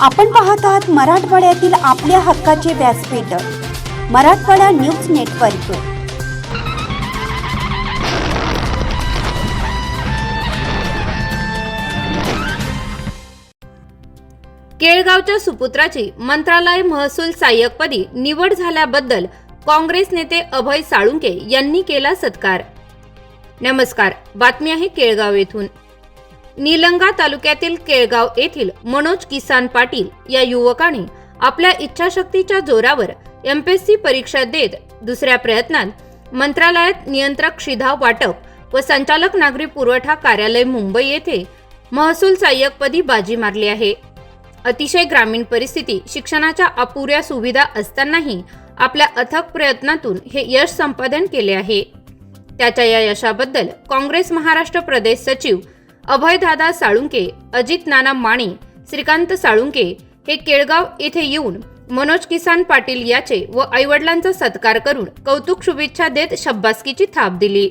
आपण पाहत आहात मराठवाड्यातील आपल्या हक्काचे व्यासपीठ मराठवाडा न्यूज नेटवर्क. केळगावच्या सुपुत्राची मंत्रालय महसूल सहाय्यकपदी निवड झाल्याबद्दल काँग्रेस नेते अभय साळुंके यांनी केला सत्कार. नमस्कार बातमी आहे केळगाव येथून. निलंगा तालुक्यातील केळगाव येथील मनोज किसान पाटील या युवकाने आपल्या इच्छाशक्तीच्या जोरावर एमपीएससी परीक्षा देत दुसऱ्या प्रयत्नात मंत्रालयात नियंत्रक शिधाव वाटप व संचालक नागरी पुरवठा कार्यालय मुंबई येथे महसूल सहाय्यकपदी बाजी मारली आहे. अतिशय ग्रामीण परिस्थिती शिक्षणाच्या अपुऱ्या सुविधा असतानाही आपल्या अथक प्रयत्नातून हे यश संपादन केले आहे. त्याच्या या यशाबद्दल काँग्रेस महाराष्ट्र प्रदेश सचिव अभयदादा साळुंके अजित नाना माने श्रीकांत साळुंके हे केळगाव येथे येऊन मनोज किसान पाटील याचे व आईवडिलांचा सत्कार करून कौतुक शुभेच्छा देत शब्बासकीची थाप दिली.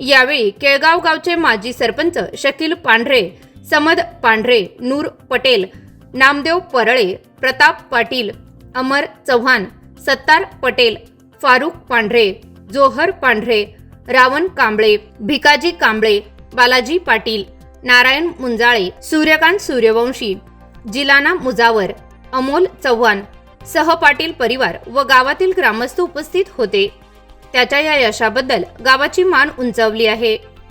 यावेळी केळगाव गावचे माजी सरपंच शकील पांढरे समद पांढरे नूर पटेल नामदेव परळे प्रताप पाटील अमर चव्हाण सत्तार पटेल फारुख पांढरे जोहर पांढरे रावण कांबळे भिकाजी कांबळे बालाजी पाटील नारायण मुंजाळे सूर्यकांत सूर्यवंशी जिलाना मुजावर अमोल चव्हाण सह पाटील परिवार व गावातील ग्रामस्थ उपस्थित होते. त्याच्या या यशाबद्दल गावाची मान उंचावली आहे.